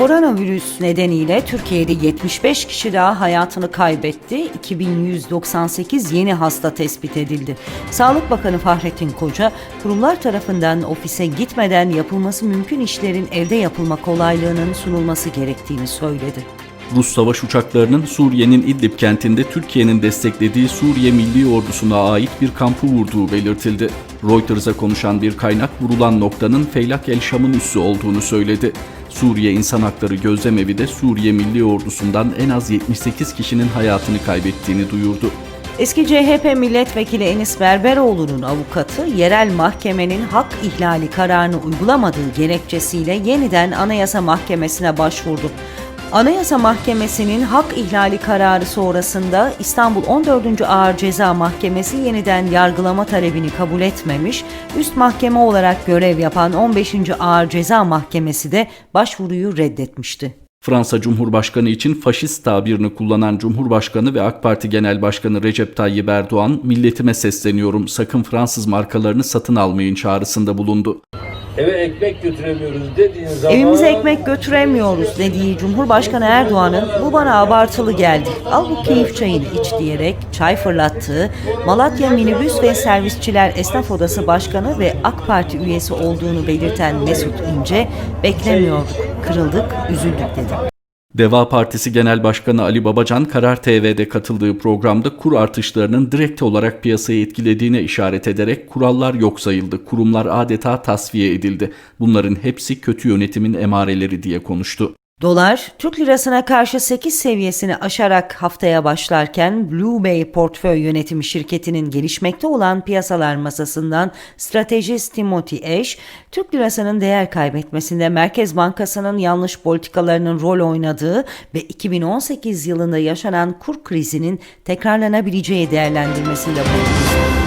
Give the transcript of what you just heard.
Koronavirüs nedeniyle Türkiye'de 75 kişi daha hayatını kaybetti. 2198 yeni hasta tespit edildi. Sağlık Bakanı Fahrettin Koca, kurumlar tarafından ofise gitmeden yapılması mümkün işlerin evde yapılma kolaylığının sunulması gerektiğini söyledi. Rus savaş uçaklarının Suriye'nin İdlib kentinde Türkiye'nin desteklediği Suriye Milli Ordusu'na ait bir kampı vurduğu belirtildi. Reuters'a konuşan bir kaynak vurulan noktanın Feylak El Şam'ın üssü olduğunu söyledi. Suriye İnsan Hakları Gözlemevi de Suriye Milli Ordusu'ndan en az 78 kişinin hayatını kaybettiğini duyurdu. Eski CHP milletvekili Enis Berberoğlu'nun avukatı yerel mahkemenin hak ihlali kararını uygulamadığı gerekçesiyle yeniden Anayasa Mahkemesi'ne başvurdu. Anayasa Mahkemesi'nin hak ihlali kararı sonrasında İstanbul 14. Ağır Ceza Mahkemesi yeniden yargılama talebini kabul etmemiş, üst mahkeme olarak görev yapan 15. Ağır Ceza Mahkemesi de başvuruyu reddetmişti. Fransa Cumhurbaşkanı için faşist tabirini kullanan Cumhurbaşkanı ve AK Parti Genel Başkanı Recep Tayyip Erdoğan, milletime sesleniyorum sakın Fransız markalarını satın almayın çağrısında bulundu. Eve ekmek götüremiyoruz dediğin zaman... Evimize ekmek götüremiyoruz dediği Cumhurbaşkanı Erdoğan'ın bu bana abartılı geldi. Al bu keyif çayını iç diyerek çay fırlattığı Malatya Minibüs ve Servisçiler Esnaf Odası Başkanı ve AK Parti üyesi olduğunu belirten Mesut İnce beklemiyorduk, kırıldık, üzüldük dedi. Deva Partisi Genel Başkanı Ali Babacan Karar TV'de katıldığı programda kur artışlarının direkt olarak piyasayı etkilediğine işaret ederek kurallar yok sayıldı, kurumlar adeta tasfiye edildi. Bunların hepsi kötü yönetimin emareleri diye konuştu. Dolar, Türk lirasına karşı 8 seviyesini aşarak haftaya başlarken Blue Bay Portföy Yönetimi şirketinin gelişmekte olan piyasalar masasından stratejist Timothy Ash, Türk lirasının değer kaybetmesinde Merkez Bankası'nın yanlış politikalarının rol oynadığı ve 2018 yılında yaşanan kur krizinin tekrarlanabileceği değerlendirmesinde bulundu.